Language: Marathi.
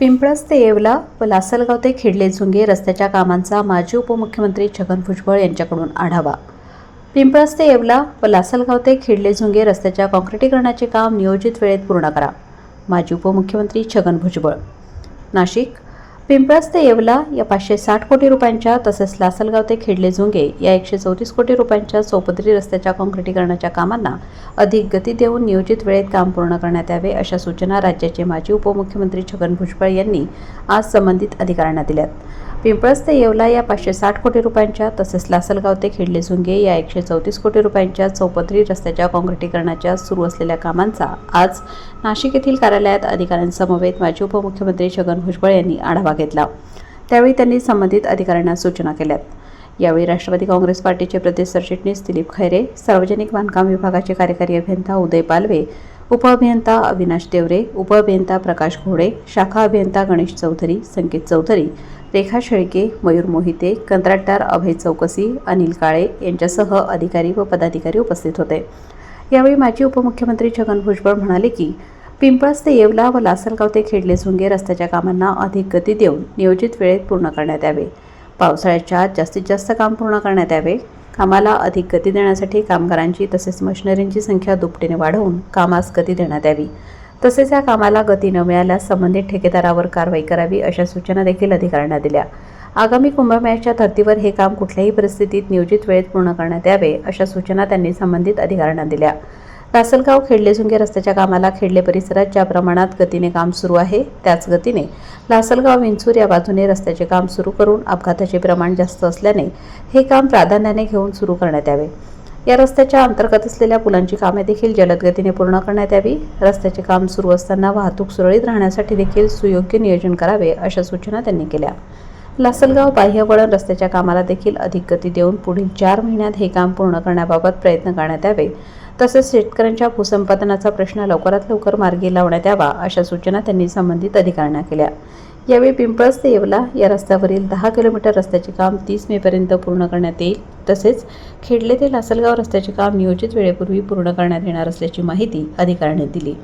पिंपळस ते येवला व लासलगाव ते खेडले झुंगे रस्त्याच्या कामांचा माजी उपमुख्यमंत्री छगन भुजबळ यांच्याकडून आढावा. पिंपळस ते येवला व लासलगाव ते खेडले झुंगे रस्त्याच्या काँक्रिटीकरणाचे काम नियोजित वेळेत पूर्ण करा माजी उपमुख्यमंत्री छगन भुजबळ. नाशिक पिंपळस ते येवला या पाचशे साठ कोटी रुपयांच्या तसेच लासलगाव ते खेडले झुंगे या एकशे चौतीस कोटी रुपयांच्या चौपदरी रस्त्याच्या काँक्रिटीकरणाच्या कामांना अधिक गती देऊन नियोजित वेळेत काम पूर्ण करण्यात यावे अशा सूचना राज्याचे माजी उपमुख्यमंत्री छगन भुजबळ यांनी आज संबंधित अधिकाऱ्यांना दिल्यात. पिंपळस ते येवला या पाचशे साठ कोटी रुपयांच्या तसेच लासलगाव ते खेडले झुंगे या एकशे चौतीस कोटी रुपयांच्या चौपदरी रस्त्याच्या काँक्रिटीकरणाच्या सुरू असलेल्या कामांचा आज नाशिक येथील कार्यालयात अधिकाऱ्यांसमवेत माजी उपमुख्यमंत्री छगन भुजबळ यांनी आढावा घेतला. त्यावेळी त्यांनी संबंधित अधिकाऱ्यांना सूचना केल्यात. यावेळी राष्ट्रवादी काँग्रेस पार्टीचे प्रदेश सरचिटणीस दिलीप खैरे सार्वजनिक बांधकाम विभागाचे कार्यकारी अभियंता उदय पालवे उपअभियंता अविनाश देवरे उपअभियंता प्रकाश घोडे शाखा अभियंता गणेश चौधरी संकेत चौधरी रेखा शेळके मयूर मोहिते कंत्राटदार अभय चौकसी अनिल काळे यांच्यासह अधिकारी व पदाधिकारी उपस्थित होते. यावेळी माजी उपमुख्यमंत्री छगन भुजबळ म्हणाले की पिंपळस ते येवला व लासलगाव ते खेडले झुंगे रस्त्याच्या कामांना अधिक गती देऊन नियोजित वेळेत पूर्ण करण्यात यावे. पावसाळ्याच्या आत जास्तीत जास्त काम पूर्ण करण्यात यावे. कामाला अधिक गती देण्यासाठी कामगारांची तसेच मशिनरींची संख्या दुपटीने वाढवून कामास गती देण्यात यावी. तसेच या कामाला गती न मिळाल्यास संबंधित ठेकेदारावर कारवाई करावी अशा सूचना देखील अधिकाऱ्यांना दिल्या. आगामी कुंभमेळ्याच्या धर्तीवर हे काम कुठल्याही परिस्थितीत नियोजित वेळेत पूर्ण करण्यात यावे अशा सूचना त्यांनी संबंधित अधिकाऱ्यांना दिल्या. लासलगाव खेडलेझुंगे रस्त्याच्या कामाला खेडले परिसरात ज्या प्रमाणात गतीने काम सुरू आहे त्याच गतीने लासलगाव विंचूर या बाजूने रस्त्याचे काम सुरू करून अपघाताचे प्रमाण जास्त असल्याने हे काम प्राधान्याने घेऊन सुरू करण्यात यावे. या रस्त्याच्या अंतर्गत असलेल्या पुलांची कामे देखील जलद गतीने पूर्ण करण्यात यावी. रस्त्याचे काम सुरू असताना वाहतूक सुरळीत राहण्यासाठी देखील सुयोग्य नियोजन करावे अशा सूचना त्यांनी केल्या. लासलगाव बाह्यवळण रस्त्याच्या कामाला देखील अधिक गती देऊन पुढील चार महिन्यात हे काम पूर्ण करण्याबाबत प्रयत्न करण्यात यावे. तसेच शेतकऱ्यांच्या भूसंपादनाचा प्रश्न लवकरात लवकर मार्गी लावण्यात यावा अशा सूचना त्यांनी संबंधित अधिकाऱ्यांना केल्या. यावेळी पिंपळस ते येवला या रस्त्यावरील दहा किलोमीटर रस्त्याचे काम तीस मेपर्यंत पूर्ण करण्यात येईल. तसेच खेडले ते लासलगाव रस्त्याचे काम नियोजित वेळेपूर्वी पूर्ण करण्यात येणार असल्याची माहिती अधिकाऱ्यांनी दिली.